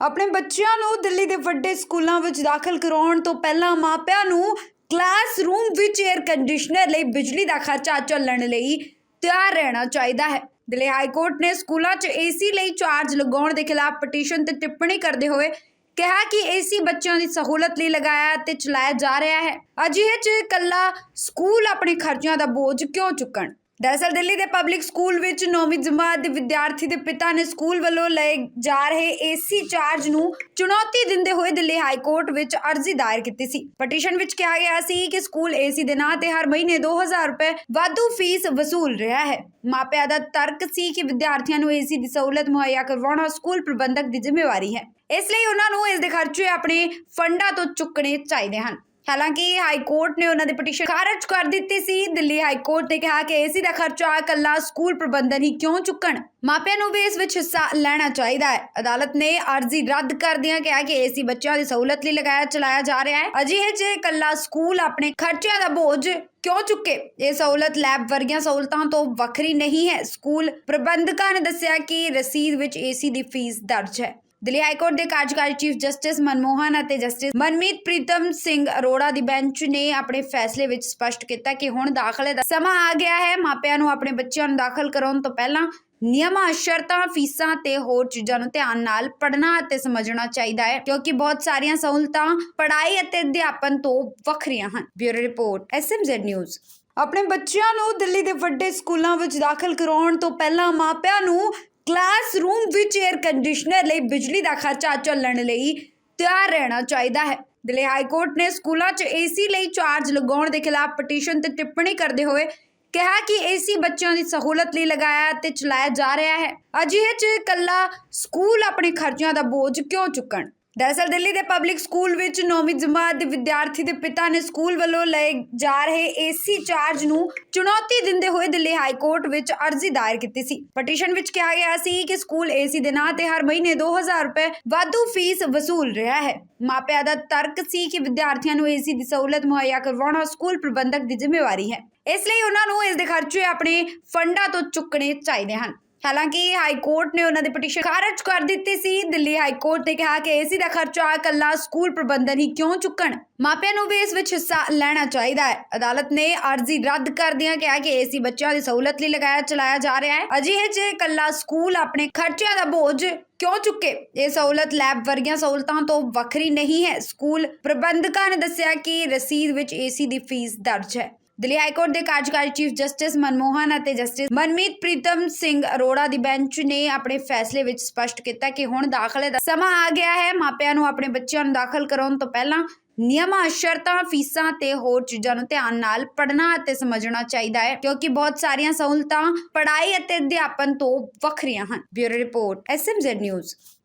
ਆਪਣੇ ਬੱਚਿਆਂ ਨੂੰ ਦਿੱਲੀ ਦੇ ਵੱਡੇ ਸਕੂਲਾਂ ਵਿੱਚ ਦਾਖਲ ਕਰਾਉਣ ਤੋਂ ਪਹਿਲਾਂ ਮਾਪਿਆਂ ਨੂੰ ਕਲਾਸਰੂਮ ਵਿੱਚ 에ਅਰ ਕੰਡੀਸ਼ਨਰ ਲਈ ਬਿਜਲੀ ਦਾ ਖਰਚਾ ਚੱਲਣ ਲਈ ਤਿਆਰ ਰਹਿਣਾ ਚਾਹੀਦਾ ਹੈ। ਦਿੱਲੀ ਹਾਈ ਕੋਰਟ ਨੇ ਸਕੂਲਾਂ 'ਚ ਏਸੀ ਲਈ ਚਾਰਜ ਲਗਾਉਣ ਦੇ ਖਿਲਾਫ ਪਟੀਸ਼ਨ ਤੇ ਟਿੱਪਣੀ ਕਰਦੇ ਹੋਏ ਕਿਹਾ ਕਿ ਏਸੀ ਬੱਚਿਆਂ ਦੀ ਸਹੂਲਤ ਲਈ ਲਗਾਇਆ ਤੇ ਚਲਾਇਆ ਜਾ ਰਿਹਾ ਹੈ। ਅਜਿਹੇ 'ਚ ਇਕੱਲਾ ਸਕੂਲ ਆਪਣੇ ਖਰਚਿਆਂ ਦਾ ਬੋਝ ਕਿਉਂ ਚੁੱਕਣ? ਦਰਅਸਲ ਦਿੱਲੀ ਦੇ ਪਬਲਿਕ ਸਕੂਲ ਵਿੱਚ 9ਵੀਂ ਜਮਾਤ ਦੇ ਵਿਦਿਆਰਥੀ ਦੇ ਪਿਤਾ ਨੇ ਸਕੂਲ ਵੱਲੋਂ ਲਏ ਜਾ ਰਹੇ ਏਸੀ ਚਾਰਜ ਨੂੰ ਚੁਣੌਤੀ ਦਿੰਦੇ ਹੋਏ ਦਿੱਲੀ ਹਾਈ ਕੋਰਟ ਵਿੱਚ ਅਰਜ਼ੀ ਦਾਇਰ ਕੀਤੀ ਸੀ। ਪਟੀਸ਼ਨ ਵਿੱਚ ਕਿਹਾ ਗਿਆ ਸੀ ਕਿ ਸਕੂਲ ਏਸੀ ਦੇ ਨਾਂ ਤੇ ਹਰ ਮਹੀਨੇ 2000 ਰੁਪਏ ਵਾਧੂ ਫੀਸ ਵਸੂਲ ਰਿਹਾ ਹੈ। ਮਾਪਿਆਂ ਦਾ ਤਰਕ ਸੀ ਕਿ ਵਿਦਿਆਰਥੀਆਂ ਨੂੰ ਏਸੀ ਦੀ ਸਹੂਲਤ ਮੁਹੱਈਆ ਕਰਵਾਉਣਾ ਸਕੂਲ ਪ੍ਰਬੰਧਕ ਦੀ ਜ਼ਿੰਮੇਵਾਰੀ ਹੈ। ਇਸ ਲਈ ਉਹਨਾਂ ਨੂੰ ਇਸ ਦੇ ਖਰਚੇ ਆਪਣੇ ਫੰਡਾਂ ਤੋਂ ਚੁੱਕਣੇ ਚਾਹੀਦੇ ਹਨ। ਹਾਲਾਂਕਿ ਹਾਈ ਕੋਰਟ ਨੇ ਉਹਨਾਂ ਦੀ ਪਟੀਸ਼ਨ ਖਾਰਜ ਕਰ ਦਿੱਤੀ ਸੀ। ਦਿੱਲੀ ਹਾਈ ਕੋਰਟ ਨੇ ਕਿਹਾ ਕਿ ਏਸੀ ਦਾ ਖਰਚਾ ਇਕੱਲਾ ਸਕੂਲ ਪ੍ਰਬੰਧਨ ਹੀ ਕਿਉਂ ਚੁੱਕਣ? ਮਾਪਿਆਂ ਨੂੰ ਵੀ ਇਸ ਵਿੱਚ ਹਿੱਸਾ ਲੈਣਾ ਚਾਹੀਦਾ ਹੈ। ਅਦਾਲਤ ਨੇ ਅਰਜ਼ੀ ਰੱਦ ਕਰਦਿਆਂ ਕਿਹਾ ਕਿ ਏਸੀ ਬੱਚਿਆਂ ਦੀ ਸਹੂਲਤ ਲਈ ਲਗਾਇਆ ਚਲਾਇਆ ਜਾ ਰਿਹਾ ਹੈ। ਅਜਿਹੇ 'ਚ ਇਕੱਲਾ ਸਕੂਲ ਆਪਣੇ ਖਰਚਿਆਂ ਦਾ ਬੋਝ ਕਿਉਂ ਚੁੱਕੇ? ਇਹ ਸਹੂਲਤ ਲੈਬ ਵਰਗੀਆਂ ਸਹੂਲਤਾਂ ਤੋਂ ਵੱਖਰੀ ਨਹੀਂ ਹੈ। ਸਕੂਲ ਪ੍ਰਬੰਧਕਾਂ ਨੇ ਦੱਸਿਆ ਕਿ ਰਸੀਦ ਵਿੱਚ ਏਸੀ ਦੀ ਫੀਸ ਦਰਜ ਹੈ। ਦਿੱਲੀ ਹਾਈ ਕੋਰਟ ਦੇ ਕਾਰਜਕਾਰੀ ਚੀਫ ਜਸਟਿਸ ਮਨਮੋਹਨ ਅਤੇ ਜਸਟਿਸ ਮਨਮੀਤ ਪ੍ਰੀਤਮ ਸਿੰਘ ਅਰੋੜਾ ਦੀ ਬੈਂਚ ਨੇ ਆਪਣੇ ਫੈਸਲੇ ਵਿੱਚ ਸਪਸ਼ਟ ਕੀਤਾ ਕਿ ਹੁਣ ਦਾਖਲੇ ਦਾ ਸਮਾਂ ਆ ਗਿਆ ਹੈ। ਮਾਪਿਆਂ ਨੂੰ ਆਪਣੇ ਬੱਚਿਆਂ ਨੂੰ ਦਾਖਲ ਕਰਾਉਣ ਤੋਂ ਪਹਿਲਾਂ ਨਿਯਮਾਂ, ਸ਼ਰਤਾਂ, ਫੀਸਾਂ ਤੇ ਹੋਰ ਚੀਜ਼ਾਂ ਨੂੰ ਧਿਆਨ ਨਾਲ ਪੜ੍ਹਨਾ ਅਤੇ ਸਮਝਣਾ ਚਾਹੀਦਾ ਹੈ, ਕਿਉਂਕਿ ਬਹੁਤ ਸਾਰੀਆਂ ਸਹੂਲਤਾਂ ਪੜ੍ਹਾਈ ਅਤੇ ਅਧਿਆਪਨ ਤੋਂ ਵੱਖਰੀਆਂ ਹਨ। Bureau report, SMZ news. ਆਪਣੇ ਬੱਚਿਆਂ ਨੂੰ ਦਿੱਲੀ ਦੇ ਵੱਡੇ ਸਕੂਲਾਂ ਵਿੱਚ ਦਾਖਲ ਕਰਾਉਣ ਤੋਂ ਪਹਿਲਾਂ ਮਾਪਿਆਂ ਨੂੰ ਕਲਾਸਰੂਮ ਵਿੱਚ 에ਅਰ ਕੰਡੀਸ਼ਨਰ ਲਈ ਬਿਜਲੀ ਦਾ ਖਰਚਾ ਚੱਲਣ ਲਈ ਤਿਆਰ ਰਹਿਣਾ ਚਾਹੀਦਾ ਹੈ। ਦਿੱਲੀ ਹਾਈ ਕੋਰਟ ਨੇ ਸਕੂਲਾਂ 'ਚ ਏਸੀ ਲਈ ਚਾਰਜ ਲਗਾਉਣ ਦੇ ਖਿਲਾਫ ਪਟੀਸ਼ਨ ਤੇ ਟਿੱਪਣੀ ਕਰਦੇ ਹੋਏ ਕਿਹਾ ਕਿ ਏਸੀ ਬੱਚਿਆਂ ਦੀ ਸਹੂਲਤ ਲਈ ਲਗਾਇਆ ਤੇ ਚਲਾਇਆ ਜਾ ਰਿਹਾ ਹੈ। ਅਜਿਹੇ 'ਚ ਇਕੱਲਾ ਸਕੂਲ ਆਪਣੇ ਖਰਚਿਆਂ ਦਾ ਬੋਝ ਕਿਉਂ ਚੁੱਕਣ? ਦਰਅਸਲ ਦਿੱਲੀ ਦੇ ਪਬਲਿਕ ਸਕੂਲ ਵਿੱਚ 9ਵੀਂ ਜਮਾਤ ਦੇ ਵਿਦਿਆਰਥੀ ਦੇ ਪਿਤਾ ਨੇ ਸਕੂਲ ਵੱਲੋਂ ਲਏ ਜਾ ਰਹੇ ਏਸੀ ਚਾਰਜ ਨੂੰ ਚੁਣੌਤੀ ਦਿੰਦੇ ਹੋਏ ਦਿੱਲੀ ਹਾਈ ਕੋਰਟ ਵਿੱਚ ਅਰਜ਼ੀ ਦਾਇਰ ਕੀਤੀ ਸੀ। ਪਟੀਸ਼ਨ ਵਿੱਚ ਕਿਹਾ ਗਿਆ ਸੀ ਕਿ ਸਕੂਲ ਏਸੀ ਦੇ ਨਾਂ ਤੇ ਹਰ ਮਹੀਨੇ 2000 ਰੁਪਏ ਵਾਧੂ ਫੀਸ ਵਸੂਲ ਰਿਹਾ ਹੈ। ਮਾਪਿਆਂ ਦਾ ਤਰਕ ਸੀ ਕਿ ਵਿਦਿਆਰਥੀਆਂ ਨੂੰ ਏਸੀ ਦੀ ਸਹੂਲਤ ਮੁਹੱਈਆ ਕਰਵਾਉਣਾ ਸਕੂਲ ਪ੍ਰਬੰਧਕ ਦੀ ਜ਼ਿੰਮੇਵਾਰੀ ਹੈ। ਇਸ ਲਈ ਉਹਨਾਂ ਨੂੰ ਇਸ ਦੇ ਖਰਚੇ ਆਪਣੇ ਫੰਡਾਂ ਤੋਂ ਚੁੱਕਣੇ ਚਾਹੀਦੇ ਹਨ। ਹਾਲਾਂਕਿ ਹਾਈ ਕੋਰਟ ਨੇ ਉਹਨਾਂ ਦੀ ਪਟੀਸ਼ਨ ਖਾਰਜ ਕਰ ਦਿੱਤੀ ਸੀ। ਦਿੱਲੀ ਹਾਈ ਕੋਰਟ ਨੇ ਕਿਹਾ ਕਿ ਏਸੀ ਦਾ ਖਰਚਾ ਇਕੱਲਾ ਸਕੂਲ ਪ੍ਰਬੰਧਨ ਹੀ ਕਿਉਂ ਚੁੱਕਣ? ਮਾਪਿਆਂ ਨੂੰ ਵੀ ਇਸ ਵਿੱਚ ਹਿੱਸਾ ਲੈਣਾ ਚਾਹੀਦਾ ਹੈ। ਅਦਾਲਤ ਨੇ ਅਰਜ਼ੀ ਰੱਦ ਕਰਦਿਆਂ ਕਿਹਾ ਕਿ ਏਸੀ ਬੱਚਿਆਂ ਦੀ ਸਹੂਲਤ ਲਈ ਲਗਾਇਆ ਚਲਾਇਆ ਜਾ ਰਿਹਾ ਹੈ। ਅਜਿਹੇ 'ਚ ਇਕੱਲਾ ਸਕੂਲ ਆਪਣੇ ਖਰਚਿਆਂ ਦਾ ਬੋਝ ਕਿਉਂ ਚੁੱਕੇ? ਇਹ ਸਹੂਲਤ ਲੈਬ ਵਰਗੀਆਂ ਸਹੂਲਤਾਂ ਤੋਂ ਵੱਖਰੀ ਨਹੀਂ ਹੈ। ਸਕੂਲ ਪ੍ਰਬੰਧਕਾਂ ਨੇ ਦੱਸਿਆ ਕਿ ਰਸੀਦ ਵਿੱਚ ਏਸੀ ਦੀ ਫੀਸ ਦਰਜ ਹੈ। ਦਿੱਲੀ ਹਾਈ ਕੋਰਟ ਦੇ ਕਾਰਜਕਾਰੀ ਚੀਫ ਜਸਟਿਸ ਮਨਮੋਹਨ ਅਤੇ ਜਸਟਿਸ ਮਨਮੀਤ ਪ੍ਰੀਤਮ ਸਿੰਘ ਅਰੋੜਾ ਦੀ ਬੈਂਚ ਨੇ ਆਪਣੇ ਫੈਸਲੇ ਵਿੱਚ ਸਪਸ਼ਟ ਕੀਤਾ ਕਿ ਹੁਣ ਦਾਖਲੇ ਦਾ ਸਮਾਂ ਆ ਗਿਆ ਹੈ। ਮਾਪਿਆਂ ਨੂੰ ਆਪਣੇ ਬੱਚਿਆਂ ਨੂੰ ਦਾਖਲ ਕਰਾਉਣ ਤੋਂ ਪਹਿਲਾਂ ਨਿਯਮਾਂ, ਸ਼ਰਤਾਂ, ਫੀਸਾਂ ਤੇ ਹੋਰ ਚੀਜ਼ਾਂ ਨੂੰ ਧਿਆਨ ਨਾਲ ਪੜ੍ਹਨਾ ਅਤੇ ਸਮਝਣਾ ਚਾਹੀਦਾ ਹੈ, ਕਿਉਂਕਿ ਬਹੁਤ ਸਾਰੀਆਂ ਸਹੂਲਤਾਂ ਪੜ੍ਹਾਈ ਅਤੇ ਅਧਿਆਪਨ ਤੋਂ ਵੱਖਰੀਆਂ ਹਨ। Bureau report SMZ news.